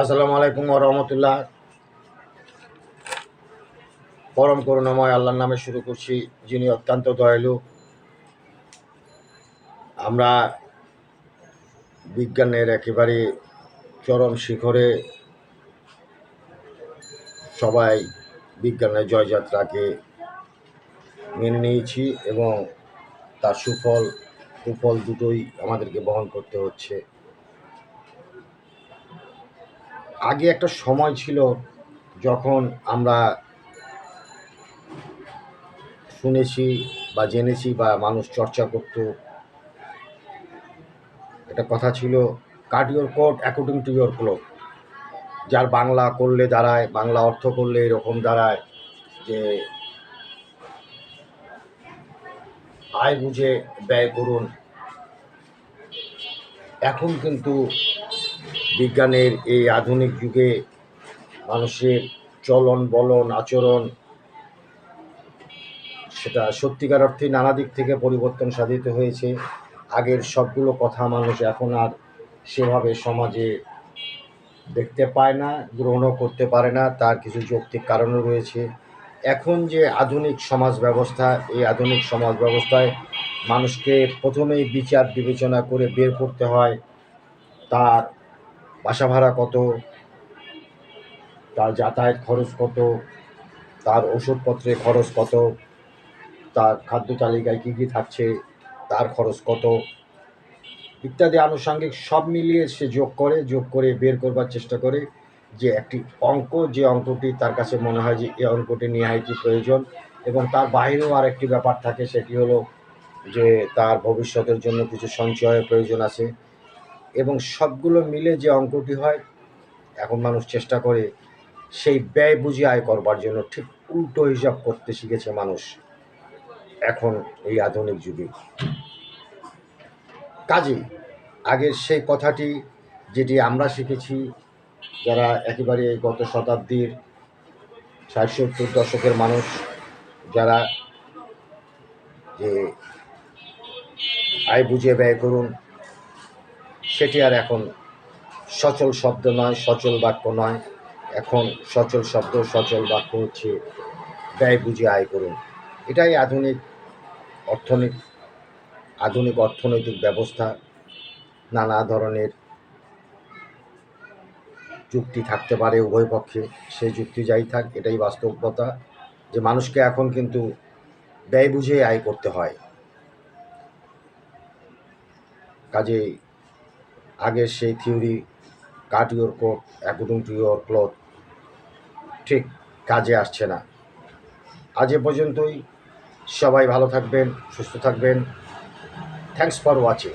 আসসালামু আলাইকুম রহমতুল্লাহ। পরম করুণাময় আল্লাহর নামে শুরু করছি, যিনি অত্যন্ত দয়ালু। আমরা বিজ্ঞানের একেবারে চরম শিখরে সবাই বিজ্ঞানের জয়যাত্রাকে মেনে নিয়েছি এবং তার সুফল কুফল দুটোই আমাদেরকে বহন করতে হচ্ছে। আগে একটা সময় ছিল যখন আমরা শুনেছি বা জেনেছি বা মানুষ চর্চা করত। একটা কথা ছিল cut your coat according to your cloth যার বাংলা করলে দাঁড়ায়, বাংলা অর্থ করলে এরকম দাঁড়ায় যে, আয় বুঝে ব্যয় করুন। এখন কিন্তু বিজ্ঞানের এই আধুনিক যুগে মানুষের চলন, বলন, আচরণ, সেটা সত্যিকার অর্থে নানা দিক থেকে পরিবর্তন সাধিত হয়েছে। আগের সবগুলো কথা মানুষ এখন আর সেভাবে সমাজে দেখতে পায় না, গ্রহণও করতে পারে না, তার কিছু যৌক্তিক কারণও রয়েছে। এখন যে আধুনিক সমাজ ব্যবস্থা, এই আধুনিক সমাজ ব্যবস্থায় মানুষকে প্রথমেই বিচার বিবেচনা করে বের করতে হয়, তার বাসা ভাড়া কত? তার যাতায়াত খরচ কত? তার ওষুধপত্রের খরচ কত? তার খাদ্য তালিকায় কী কী থাকছে? তার খরচ কত? ইত্যাদি আনুষঙ্গিক সব মিলিয়ে সে যোগ করে যোগ করে বের করবার চেষ্টা করে যে একটি অঙ্ক, যে অঙ্কটি তার কাছে মনে হয় যে এই অঙ্কটি নেওয়া নিহাইটি প্রয়োজন এবং তার বাইরেও আর একটি ব্যাপার থাকে, সেটি হলো যে তার ভবিষ্যতের জন্য কিছু সঞ্চয়ের প্রয়োজন আছে। এবং সবগুলো মিলে যে অঙ্কটি হয়, এখন মানুষ চেষ্টা করে সেই ব্যয় বুঝে আয় করবার জন্য ঠিক উল্টো হিসাব করতে শিখেছে মানুষ এখন এই আধুনিক যুগে। কাজেই আগের সেই কথাটি যেটি আমরা শিখেছি, যারা একেবারে গত শতাব্দীর ষাট সত্তর দশকের মানুষ, যারা যে আয় বুঝে ব্যয় করুন সেটি আর এখন সচল শব্দ নয়, সচল বাক্য নয়। এখন সচল শব্দ, সচল বাক্য হচ্ছে ব্যয় বুঝে আয় করুন। এটাই আধুনিক অর্থনীতি, আধুনিক অর্থনৈতিক ব্যবস্থা। নানা ধরনের যুক্তি থাকতে পারে উভয় পক্ষে সেই যুক্তি যাই থাক, এটাই বাস্তবতা যে মানুষকে এখন কিন্তু ব্যয় বুঝে আয় করতে হয়। কাজেই আগের সেই theory cut your coat according to your cloth ঠিক কাজে আসছে না। আজ এ পর্যন্তই। সবাই ভালো থাকবেন, সুস্থ থাকবেন। Thanks for watching